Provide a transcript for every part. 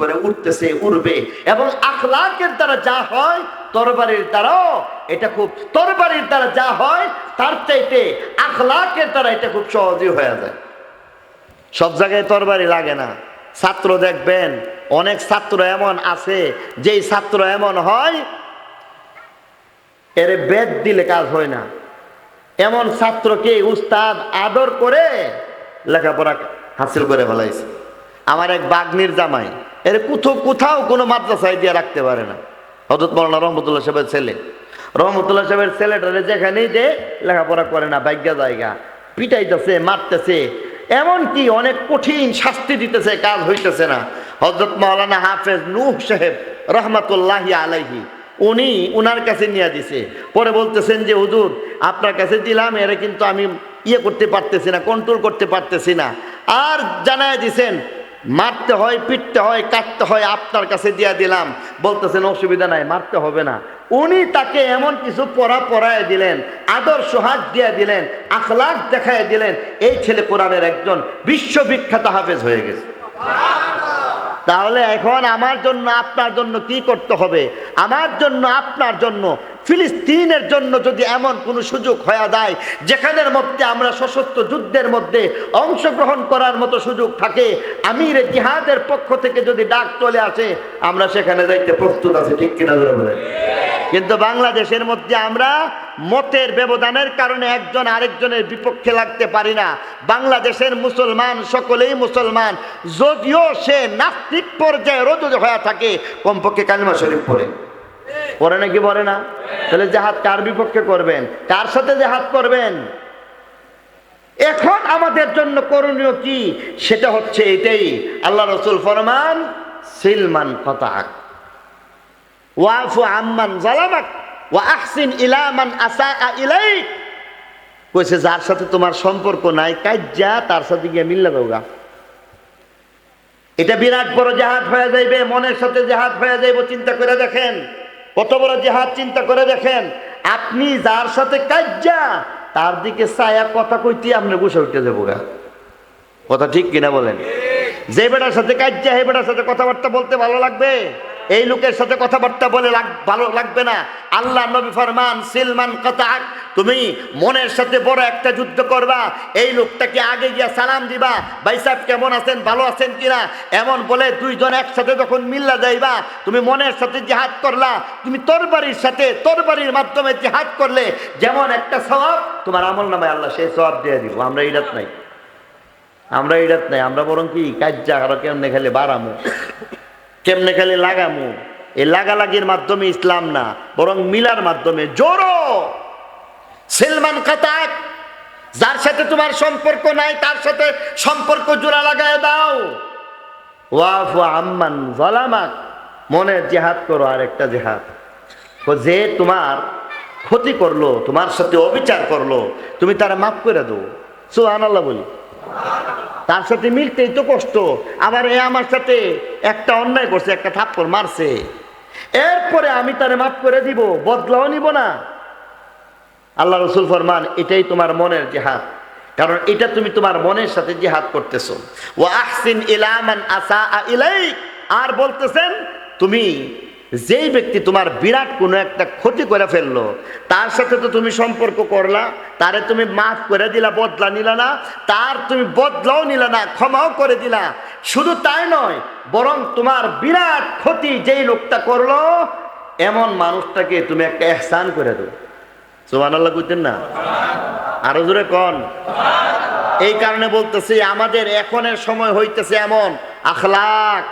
করে উঠতেছে, উড়বে। এবং আখলাকের দ্বারা যা হয়, তরবারির দ্বারাও এটা খুব তরবারির দ্বারা যা হয়, তার চাইতে আখলাকের দ্বারা এটা খুব সহজই হয়ে যায়। সব জায়গায় তরবারি লাগে না। ছাত্র দেখবেন, অনেক ছাত্র এমন আছে, যেই ছাত্র এমন হয়, এর বেদ দিলে কাজ হয় না। এমন ছাত্রকে উস্তাদ আদর করে লেখাপড়া হাসিল করে ফেলাইছে। আমার এক বাগ্নির জামাই এর কোথাও কোথাও কোনো মাদ্রাসায় দিয়ে রাখতে পারে না। হজরত মৌলানা রহমতুল্লাহ সাহেবের ছেলে। রহমতুল্লাহ সাহেবের ছেলেটারে যেখানেই যে লেখাপড়া করে না, ভাগ্যা জায়গা, পিটাইতেছে, মারতেছে, এমনকি অনেক কঠিন শাস্তি দিতেছে, কাজ হইতেছে না। হজরত মৌলানা হাফেজ নূহ সাহেব রহমতুল্লাহ আলাইহি, উনি উনার কাছে নিয়ে দিছে। পরে বলতেছেন যে, হুজুর, আপনার কাছে দিলাম, এরা কিন্তু আমি ইয়ে করতে পারতেছি না কন্ট্রোল করতে পারতেছি না। আর জানায় দিছেন মারতে হয়, পিটতে হয়, কাটতে হয়, আপনার কাছে দিয়া দিলাম। বলতেছেন, অসুবিধা নাই, মারতে হবে না। উনি তাকে এমন কিছু পড়া পড়ায় দিলেন, আদর্শ হাত দিয়ে দিলেন, আখলাখ দেখায় দিলেন, এই ছেলে কোরআনের একজন বিশ্ববিখ্যাত হাফেজ হয়ে গেছে। তাহলে এখন আমার জন্য, আপনার জন্য কি করতে হবে? আমার জন্য, আপনার জন্য, ফিলিস্তিনের জন্য যদি এমন কোনো সুযোগ হয়ে যায়, যেখানের মধ্যে আমরা সশস্ত্র যুদ্ধের মধ্যে অংশগ্রহণ করার মতো সুযোগ থাকে, আমির জিহাদের পক্ষ থেকে যদি ডাক চলে আসে, আমরা সেখানে যাইতে প্রস্তুত আছি, ঠিক কিনা ধরে বলে কিন্তু বাংলাদেশের মধ্যে আমরা মতের ব্যবধানের কারণে একজন আরেকজনের বিপক্ষে লাগতে পারি না। বাংলাদেশের মুসলমান সকলেই মুসলমান। যদিও সে নাস্তিক পর্যায়ে রোজ হয়ে থাকে, কমপক্ষে কালিমা শরীফ পড়ে। পড়ে নাকি পড়ে না? তাহলে জাহাজ কার বিপক্ষে করবেন? কার সাথে জাহাজ করবেন? এখন আমাদের জন্য করণীয় কি? সেটা হচ্ছে এটাই। আল্লাহ রসুল ফরমান, সিলমান কতাক ওয়াফু আম্মান জালামাক ওয়া আহসিন ইলামান আসা ইলাইক। কইছে যার সাথে তোমার সম্পর্ক নাই কাজ্জা তার সাথে গিয়ে মিল্লা দাওগা এটা বিরাট বড় জাহাজ হয়ে যাইবে মনের সাথে জাহাজ হয়ে যাইব চিন্তা করে দেখেন। কত বড় জাহাজ চিন্তা করে দেখেন। আপনি যার সাথে কাজ্জা তার দিকে ছায়া কথা কইতে আপনি বসে উঠতে যাব গা। কথা ঠিক কিনা বলেন? যে বেটার সাথে কাজ্যা হে বেটার সাথে কথাবার্তা বলতে ভালো লাগবে? এই লোকের সাথে কথাবার্তা বলে ভালো লাগবে না। আল্লাহ নবী ফরমান সিলমান কাতাক তুমি মনের সাথে বড় একটা যুদ্ধ করবা, এই লোকটাকে আগে গিয়া সালাম দিবা, ভাই সাহেব কেমন আছেন, ভালো আছেন কিনা? এমন বলে দুইজন একসাথে যখন মিল্লা যাইবা, তুমি মনের সাথে জেহাদ করলা, তুমি তরবারির সাথে, তরবারির মাধ্যমে জেহাদ করলে, যেমন একটা স্বভাব তোমার আমল নামায় আল্লাহ সেই স্বভাব দিয়ে দিব, আমরা ইরাত নাই। আমরা ইরাত নাই, আমরা বরং কি কাজ্জা আরও কেমনে খেলে বাড়ামু? কেমনে খেলে লাগামু? এই লাগালাগির মাধ্যমে ইসলাম না, বরং মিলার মাধ্যমে। জোরো! সেলমান কাতাক যার সাথে তোমার সম্পর্ক নাই, তার সাথে সম্পর্ক জোড়া লাগায় দাও। ওয়াফু আম্মান জালামাক মনের জেহাদ করো আর একটা জেহাদ যে তোমার ক্ষতি করল, তোমার সাথে অবিচার করল, তুমি তারা মাফ করে দেবো সুহান আল্লাহ বলি। তার সাথে মিলতেই তো কষ্ট। আবার এ আমার সাথে একটা অন্যায় করছে, একটা থাপ্পড় মারছে। এরপরে আমি তারে মাফ করে দিব, বদলাও নিব না। আল্লাহ রসুল ফরমান, এটাই তোমার মনের জেহাদ। কারণ এটা তুমি তোমার মনের সাথে জেহাদ করতেছো। ও আহসিন ইলামান আসা ইলাই আর বলতেছেন, তুমি যেই ব্যক্তি তোমার বিরাট কোনো একটা ক্ষতি করে ফেলল, তার সাথে তো তুমি সম্পর্ক করলা, তারে তুমি মাফ করে দিলা, বদলা নিলা না, তার তুমি বদলাও নিলা না, ক্ষমাও করে দিলা। শুধু তাই নয়, বরং তোমার বিরাট ক্ষতি যেই লোকটা করল, এমন মানুষটাকে তুমি একটা এহসান করে দেবো সোহান আল্লাহ বুঝতেন না? আরও জোরে কন। এই কারণে বলতেছি, আমাদের এখনের সময় হইতেছে এমন আখলাক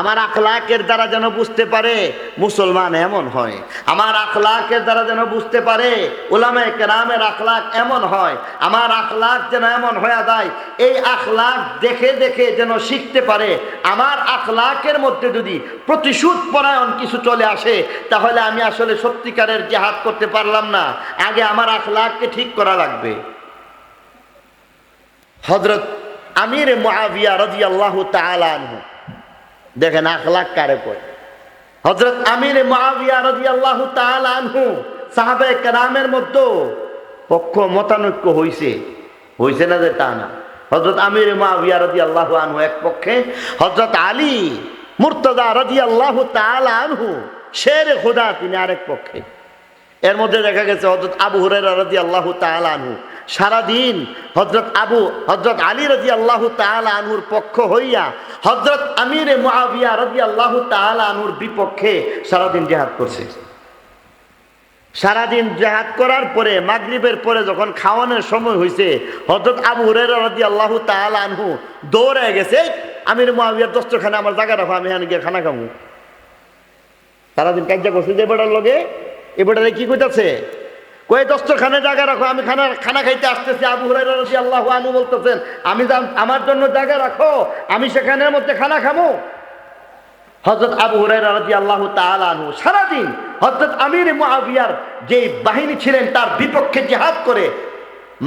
আমার আখলাকের দ্বারা যেন বুঝতে পারে মুসলমান এমন হয়। আমার আখলাকের দ্বারা যেন বুঝতে পারে ওলামায় কেরামের আখলাক এমন হয়। আমার আখলাক যেন এমন হয়ে যায়, এই আখলাক দেখে দেখে যেন শিখতে পারে। আমার আখলাকের মধ্যে যদি প্রতিশোধ পরায়ণ কিছু চলে আসে, তাহলে আমি আসলে সত্যিকারের জেহাদ করতে পারলাম না। আগে আমার আখলাককে ঠিক করা লাগবে। হজরত আমির মহাবিয়া রাদিয়াল্লাহু তাআলা আনহু দেখেন আখলাক কারে কয়? হজরত আমির মুআবিয়া রাদিয়াল্লাহু তাআলা আনহু সাহাবে কেরামের মধ্যে পক্ষ মতানৈক্য হইছে। হইছে না যে তা না। হজরত আমির মুআবিয়া রাদিয়াল্লাহু আনহু এক পক্ষে হজরত আলী মুর্তদা রাজি আল্লাহ আনহু শের খোদা তিনি আরেক পক্ষে। এর মধ্যে দেখা গেছে হজরত আবু হুরাইরা রাজি আল্লাহ আনহু সারাদিন হজরত আবু হজরত আলী রাজি আল্লাহ আনহুর পক্ষ হইয়া হজরত আমির মুআবিয়া রাজি আল্লাহ আনহুর বিপক্ষে সারাদিন জেহাদ করছে। সারাদিন জেহাদ করার পরে, মাগরিবের পরে যখন খাওয়ানোর সময় হয়েছে হজরত আবু হুরাইরা রাজি আল্লাহ আনহু দৌড়ে গেছে, আমির মুআবিয়ার দস্তরখানে আমার জায়গা রাখো, আমি গিয়ে খানা খাব সারাদিন কাজটা করছে যে বেটার লগে, এ বেটারে কি কইতাছে? কয়ে দস্তরখানে জায়গা রাখো, আমি খানা খানা খাইতে আসতেছি। আবু হরাই আল্লাহ আনু বলতেছেন, আমি আমার জন্য জায়গা রাখো, আমি সেখানের মধ্যে খানা খাব হজরত আবু হুরাইরা রাজি আল্লাহ আনহু সারাদিন হজরত আমির মুআবিয়ার যে বাহিনী ছিলেন, তার বিপক্ষে জেহাদ করে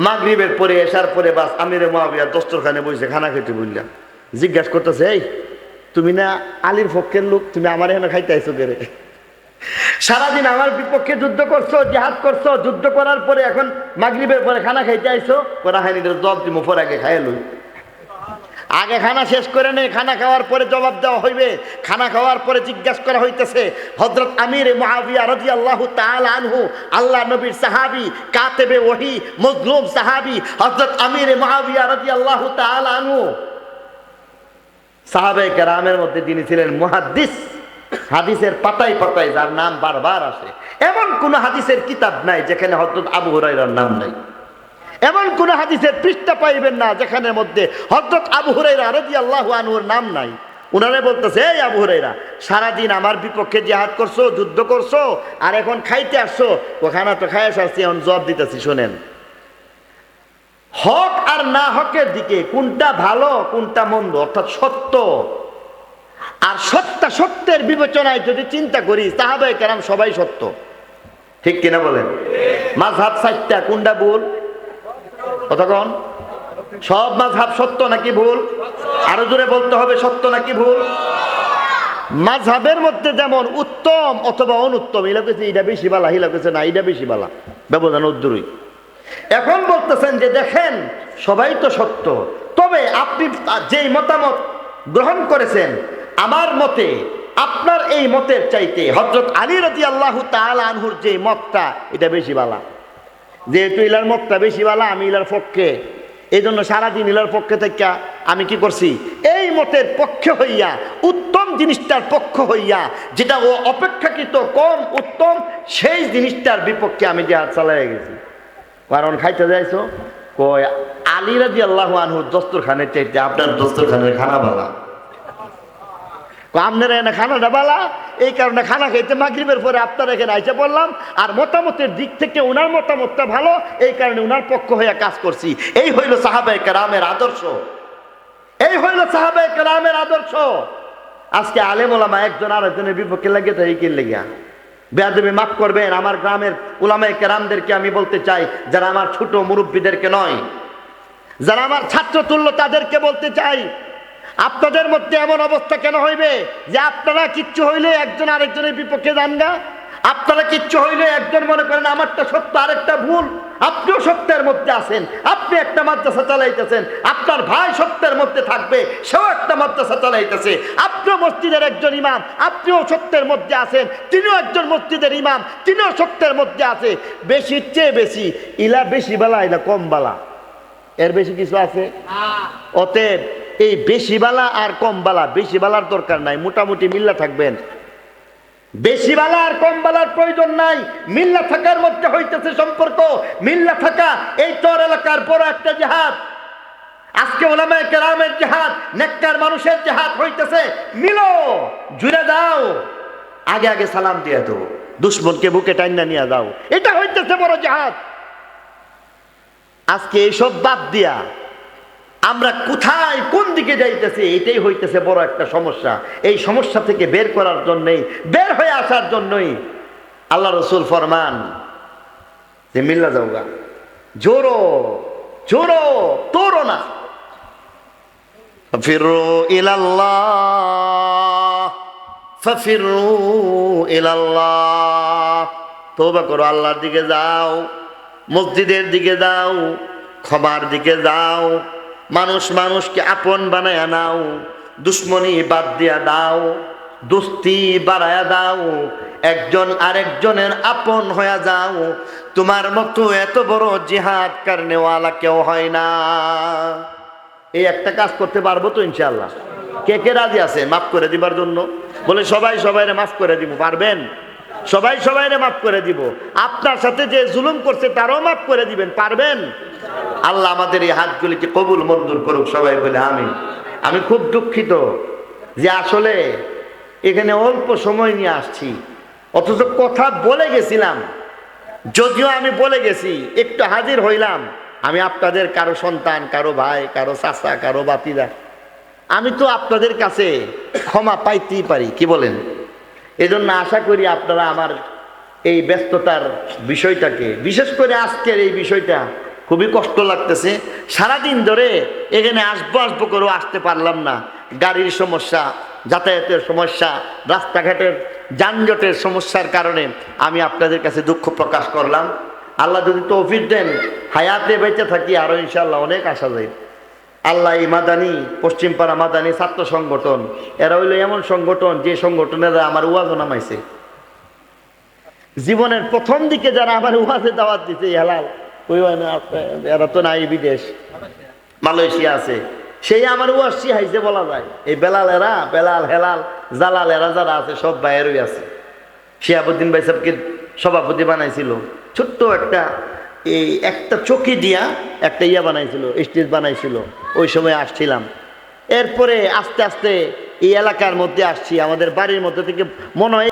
মাগরিবের পরে এসার পরে বাস আমির মুআবিয়ার দস্তরখানে বসে খানা খেতে বললাম জিজ্ঞাসা করতেছে, এই, তুমি না আলীর পক্ষের লোক, তুমি আমার এখানে খাইতে আইসো কেরে? সারাদিন আমার বিপক্ষে যুদ্ধ করছ, জেহাদ করছ, যুদ্ধ করার পরে এখন মাগরিবের পরে খানা খাইতে আইসো করা হয়নি জব তুমি ফোর আগে খাইয়ে লই। আগে খানা শেষ করে নেই খানা খাওয়ার পরে জবাব দেওয়া হইবে। খানা খাওয়ার পরে জিজ্ঞাসা করা হইতেছে হজরত আমির মহাবিয়া রাজি আল্লাহ আনহু, আল্লাহ নবীর সাহাবি, কাতেবে ওহি, মজলুম সাহাবি হজরত আমির মহাবিয়া রাজি আল্লাহ আনহু। সাহাবে কেরামের মধ্যে তিনি ছিলেন মুহাদ্দিস হাদিসের পাতায় পাতায় যার নাম বারবার আসে। এমন কোন হাদিসের কিতাব নাই যেখানে হজরত আবু হুরাইরার নাম নাই। এমন কোন হাদিসের পৃষ্ঠা পাইবেন না যেখানের মধ্যে হজরত আবু হুরাইরা রাজি আল্লাহ আনহুর নাম নাই। উনারে বলতেছে, এই আবু হুরাইরা সারাদিন আমার বিপক্ষে জিহাদ করছ, যুদ্ধ করছ, আর এখন খাইতে আসছো, ওখানে তো খাই আসছি, এখন জব দিতেছি, শোনেন। হক আর না হকের দিকে কোনটা ভালো, কোনটা মন্দ, অর্থাৎ সত্য আর সত্য সত্যের বিবেচনায় যদি চিন্তা করি তাহলে কেরাম সবাই সত্য। ঠিক কিনা বলেন? মাঝহাব সাইটটা কোনটা ভুল? কতক্ষণ সব মাঝহাব সত্য নাকি ভুল? আরও জোরে বলতে হবে, সত্য নাকি ভুল? মাঝহাবের মধ্যে যেমন উত্তম অথবা অনুত্তম বেশি বালা, এই লাগছে না এটা বেশি বালা। ব্যবধান উদ্দুরই এখন বলতেছেন যে দেখেন, সবাই তো সত্য। তবে আপনি যেই মতামত গ্রহণ করেছেন আমার মতে, আপনার এই মতের চাইতে হজরত আলী রাজি আল্লাহ আনহুর যে মতটা, এটা বেশি বালা। যেহেতু ইলার মতটা বেশি বালা, আমি ইলার পক্ষে এই জন্য সারাদিন ইলার পক্ষে থেকে আমি কি করছি? এই মতের পক্ষে হইয়া, উত্তম জিনিসটার পক্ষ হইয়া, যেটা ও অপেক্ষাকৃত কম উত্তম, সেই জিনিসটার বিপক্ষে আমি যে হাত চালাই গেছি। কারণ খাইতে যাইছো, কয় আলী রাজি আল্লাহ আনহু দস্তরখানের চাইতে আপনার দস্তরখানের খানা বালা। আপনারা এনে খানাটা বালা? এই কারণে খানা খাইতে মাগরিবের পরে আপনার এখানে আইসে পড়লাম আর মতামতের দিক থেকে ওনার মতামতটা ভালো, এই কারণে ওনার পক্ষ হইয়া কাজ করছি। এই হইল সাহাবাই কারামের আদর্শ। এই হইল সাহাবাই কারামের আদর্শ। আজকে আলেম ওলামা একজন আরেকজনের বিপক্ষে লাগে এই কি লেগিয়া? বেয়াদবি মাফ করবেন, আমার গ্রামের উলামায় কেরামদেরকে আমি বলতে চাই, যারা আমার ছোট মুরব্বীদেরকে নয়, যারা আমার ছাত্র তুল্য তাদেরকে বলতে চাই আপনাদের মধ্যে এমন অবস্থা কেন হইবে যে আপনারা কিচ্ছু হইলে একজন আরেকজনের বিপক্ষে যান না? আপনারা কিচ্ছু হইলে একজন মনে করেন আমারটা সত্য আরেকটা ভুল। আপনিও সত্যের মধ্যে আছেন আপনি একটা মাদ্রাসা চালাইতেছেন আপনার ভাই সত্যের মধ্যে থাকবে সেও একটা মাদ্রাসা চালাইতেছে। আপনিও মসজিদের একজন ইমাম আপনিও সত্যের মধ্যে আছেন তিনিও একজন মসজিদের ইমাম তিনিও সত্যের মধ্যে আছে। বেশির চেয়ে বেশি ইলা বেশি বেলা ইলা কম বেলা। এর বেশি কিছু আছে? অতএব এই বেশি বালা আর কম বালা, বেশি বালার দরকার নাই, মোটামুটি মিল্লা থাকবেন। বেশি বালা আর কম বালার প্রয়োজন নাই, মিল্লা থাকার মধ্যে হইতেছে সম্পর্ক। মিল্লা থাকা, এই চর এলাকার বড় একটা জেহাদ। আজকে ওলামায় কেরামের জেহাদ, নেককার মানুষের জেহাদ হইতেছে। মিলো, জুড়ে দাও আগে আগে সালাম দিয়ে দাও। দুশ্মনকে বুকে টাইনা নিয়ে দাও এটা হইতেছে বড় জেহাদ। আজকে এইসব বাদ দিয়া আমরা কোথায় কোন দিকে যাইতেছি, এটাই হইতেছে বড় একটা সমস্যা। এই সমস্যা থেকে বের করার জন্যই, বের হয়ে আসার জন্যই আল্লাহ রসুল ফরমান যে, মিল্লা যাওগা, জোরো জোরো, তোরো না। ফিরু করো, আল্লাহর দিকে যাও, মসজিদের দিকে যাও, ক্ষমার দিকে যাও মানুষ মানুষকে আপন বানায় নাও, দুশ্মনী বাদ দিয়া দাও, দোস্তি বাড়ায়া দাও, একজন আরেকজনের আপন হয়ে যাও। তোমার মতো এত বড় জিহাদ কারণেওয়ালা কেউ হয় না। এই একটা কাজ করতে পারব তো ইনশাল্লাহ কে কে রাজি আছে? মাফ করে দিবার জন্য। বলে সবাই সবাইরে মাফ করে দিব, পারবেন? সবাই সবাইরে মাফ করে দিব। আপনার সাথে যে জুলুম করছে তারও মাফ করে দিবেন, পারবেন? আল্লাহ আমাদের এই হাতগুলিকে কবুল মঞ্জুর করুক, সবাই বলে আমি আমি খুব দুঃখিত যে আসলে এখানে অল্প সময় নিয়ে আসছি, অথচ কথা বলে গেছিলাম। যদিও আমি বলে গেছি, একটু হাজির হইলাম, আমি আপনাদের কারও সন্তান, কারও ভাই, কারও চাচা, কারও বাতিরা আমি তো আপনাদের কাছে ক্ষমা পাইতেই পারি, কি বলেন? এজন্য আশা করি আপনারা আমার এই ব্যস্ততার বিষয়টাকে, বিশেষ করে আজকের এই বিষয়টা খুবই কষ্ট লাগতেছে। সারাদিন ধরে এখানে আসব আসব করেও আসতে পারলাম না। গাড়ির সমস্যা, যাতায়াতের সমস্যা, রাস্তাঘাটের যানজটের সমস্যার কারণে আমি আপনাদের কাছে দুঃখ প্রকাশ করলাম। আল্লাহ যদি তৌফিক দেন, হায়াতে বেঁচে থাকি আরও ইনশাল্লাহ অনেক আসা যায়। আল্লাহ মাদানি, পশ্চিমপাড়া মাদানি ছাত্র সংগঠন, এরা হইল এমন সংগঠন যে সংগঠনেরা আমার ওয়াজও নামাইছে। জীবনের প্রথম দিকে যারা আমার ওয়াজে দাওয়াত দিছে হেলাল এরা তো নাই বিদেশ, মালয়েশিয়া আছে। সেই আমার ওয়াজ শিহাইছে বলা যায়। এই বেলাল এরা বেলাল, হেলাল জালাল এরা যারা আছে, সব বাইরেই আছে। শিয়াবুদ্দিন ভাই সাহেবকে সভাপতি বানাইছিল। ছোট্ট একটা, এই একটা চকি দিয়া একটা ইয়া বানাইছিল, স্টেজ বানাইছিল। ওই সময় আসছিলাম। এরপরে আস্তে আস্তে এই এলাকার মধ্যে আসছি, আমাদের বাড়ির মধ্যে থেকে মনে হয়